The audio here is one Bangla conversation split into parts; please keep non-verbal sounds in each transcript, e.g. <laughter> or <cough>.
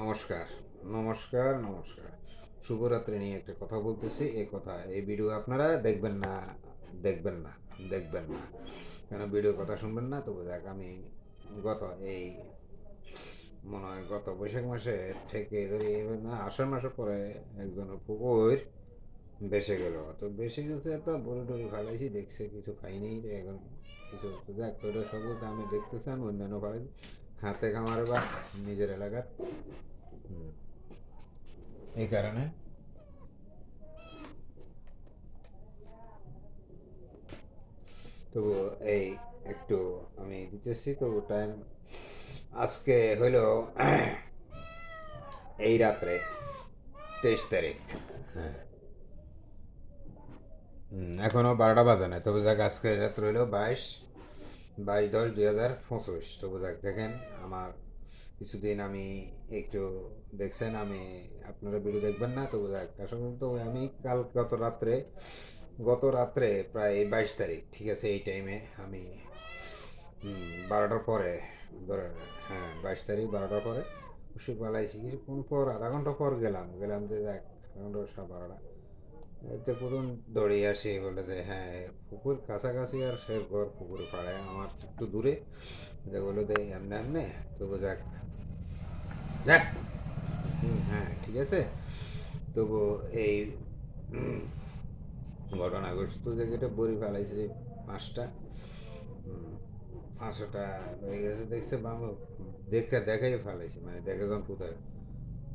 নমস্কার নমস্কার নমস্কার। শুভরাত্রি নিয়ে একটা কথা বলতেছি, এই কথা, এই ভিডিও আপনারা দেখবেন না দেখবেন না দেখবেন না। কেন ভিডিও কথা শুনবেন না? তবু দেখ, আমি গত এই মনে হয় গত বৈশাখ মাসে থেকে ধরি না, আষাঢ় মাসের পরে একজন পুকুর বেসে গেল। তো বেসে গেছে একটা বড় টড়ি ফালাইছি, দেখছে, কিছু পাইনি রে এখন কিছু, দেখ সবুজ আমি দেখতেছি, আমি অন্যান্য পাই খাতে খামারে বা নিজের এলাকার। এই কারণে তবু এই একটু আমি দিতেছি তবু টাইম আজকে হইল <clears throat> এই রাত্রে তেইশ তারিখ। হ্যাঁ। হুম, এখনও বারোটা বাজে নাই তবে যাক আজকে রাত্রে হইল বাইশ। বাইশ দশ দুই হাজার পঁচিশ। তবু যাক দেখেন আমার কিছুদিন আমি একটু দেখছেন, আমি আপনারা ভিডিও দেখবেন না তবু যাক আসলে তো আমি কাল গত রাত্রে গত রাত্রে প্রায় বাইশ তারিখ, ঠিক আছে, এই টাইমে আমি বারোটার পরে, ধরেন হ্যাঁ বাইশ তারিখ, বারোটার পরে ওষুধ পালাইছি কিছুক্ষণ পর, আধা ঘণ্টা পর গেলাম গেলাম যে দেখ, আধা ঘণ্টা বারোটা। এতে পুরুন দৌড়ে আসি বলে যে হ্যাঁ পুকুর কাছাকাছি আর সে ঘর পুকুর পাড়ায় আমার একটু দূরে। যে বলে দে এমনি এমনি তবু যাক যাক হ্যাঁ ঠিক আছে। তবু এই ঘটনাগ্রস্ত জায়গাটা বড়ি ফেলাইছে পাঁচটা হুম, পাঁচশোটা হয়ে গেছে দেখছে বাম দেখে দেখাই ফেলাইছে মানে দেখে যখন কোথায়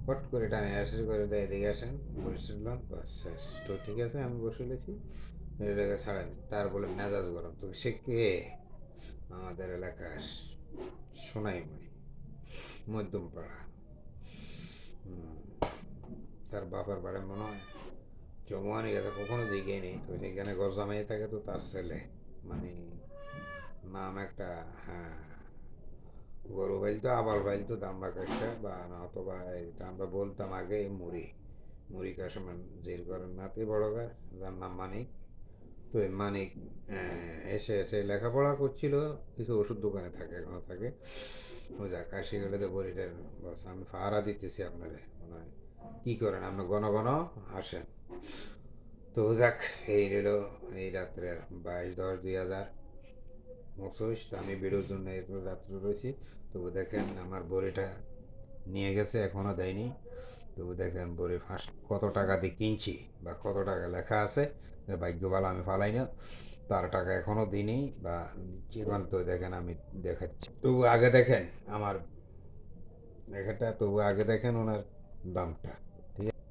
পট করে টানে আসে করে দেয়, এদিকে আসেন বসছিলাম বাস, শেষ। তো ঠিক আছে, আমি বসে লেছি এটাকে ছাড়েন তার বলে, মেজাজ গরম। তো সে কে? আমাদের এলাকার সোনাইমণি, মধ্যমপাড়া। তার বাবার বাড়ি মনে হয় জমুয়ানি গেছে, কখনো জিগে নেই। তো সেখানে গরজামাই থাকে তো তার ছেলে। মানে নাম একটা হ্যাঁ গরু তো আবার তো দামড়া কাশা বা অথবা এটা আমরা বলতাম আগে মুড়ি। মুড়ি কাশমান জির করেন নাতি বড় গার যার নাম মানিক। তো এই মানিক এসে এসে লেখাপড়া করছিল, কিছু ওষুধ দোকানে থাকে, এখনও থাকে। ও যা, কাশি গেলে তো বড়িটা বাস, আমি ফাহারা দিতেছি আপনারে, মনে হয়। কী করেন, আপনি ঘন ঘন আসেন। তো যাক, এই নিল, এই রাত্রে বাইশ দশ দুই হাজার। পঁচিশ তো আমি বেরোর জন্য রাত্রে রয়েছি। তবু দেখেন আমার বড়িটা নিয়ে গেছে এখনও দেয়নি। তবু দেখেন বড়ি ফার্স্ট কত টাকা দিয়ে কিনছি বা কত টাকা লেখা আছে ভাগ্যবালা আমি ফালাই না তার টাকা এখনও দিইনি বা জীবন তো দেখেন আমি দেখাচ্ছি। তবু আগে দেখেন আমার লেখাটা, তবু আগে দেখেন ওনার দামটা ঠিক আছে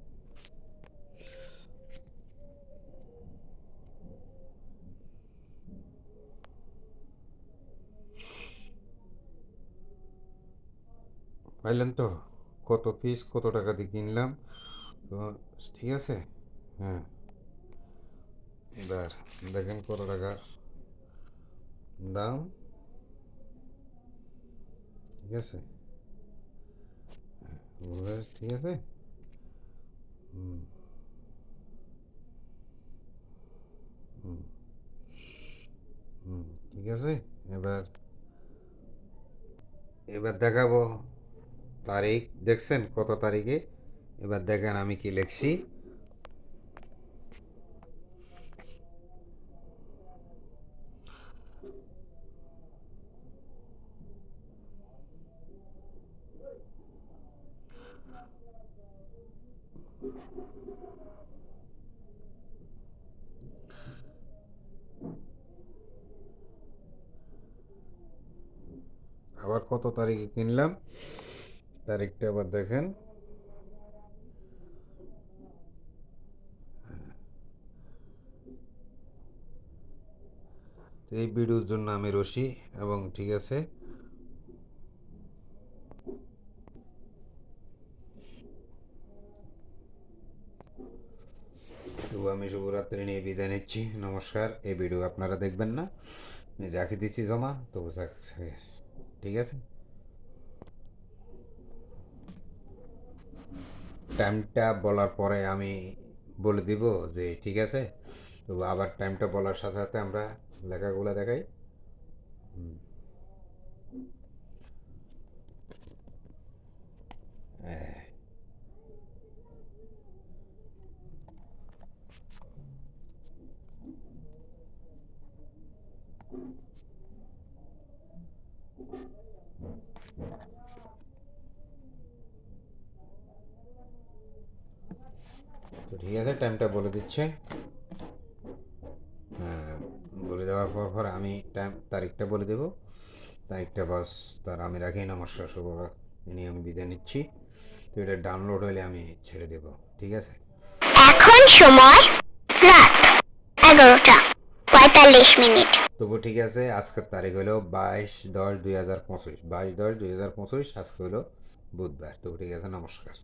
পাইলেন তো। কত পিস কত টাকা দিয়ে কিনলাম। তো ঠিক আছে? হ্যাঁ। এবার দেখেন কত টাকার দাম। ঠিক আছে? হ্যাঁ, ঠিক আছে? হুম। হুম। হুম ঠিক আছে? এবার এবার দেখাবো। তারিখ দেখছেন কত তারিখে? এবার দেখেন আমি কি লিখছি। আবার কত তারিখে কিনলাম? তারিখটা আবার দেখেন। এই ভিডিওর জন্য আমি রশি এবং ঠিক আছে। আমি শুভরাত্রি নিয়ে বিদায় নিচ্ছি। নমস্কার, এই ভিডিও আপনারা দেখবেন না। আমি যাকে দিচ্ছি জমা, তবু ঠিক আছে? টাইমটা বলার পরে আমি বলে দিব যে, ঠিক আছে তো আবার টাইমটা বলার সাথে সাথে আমরা লেখাগুলো দেখাই হুম। তো ঠিক আছে টাইমটা বলে দিচ্ছে। হ্যাঁ, বলে দেওয়ার পর পর আমি টাইম তারিখটা বলে দেব। তারিখটা বাস তার আমি রাখি নমস্কার শুভ নিয়ে আমি বিদায় নিচ্ছি। তো এটা ডাউনলোড হলে আমি ছেড়ে দেব ঠিক আছে? এখন সময় রাত এগারোটা পঁয়তাল্লিশ মিনিট। তবু ঠিক আছে আজকের তারিখ হলো বাইশ দশ দুই হাজার পঁচিশ। বাইশ দশ দুই হাজার পঁচিশ আজকে হলো বুধবার। তবু ঠিক আছে নমস্কার।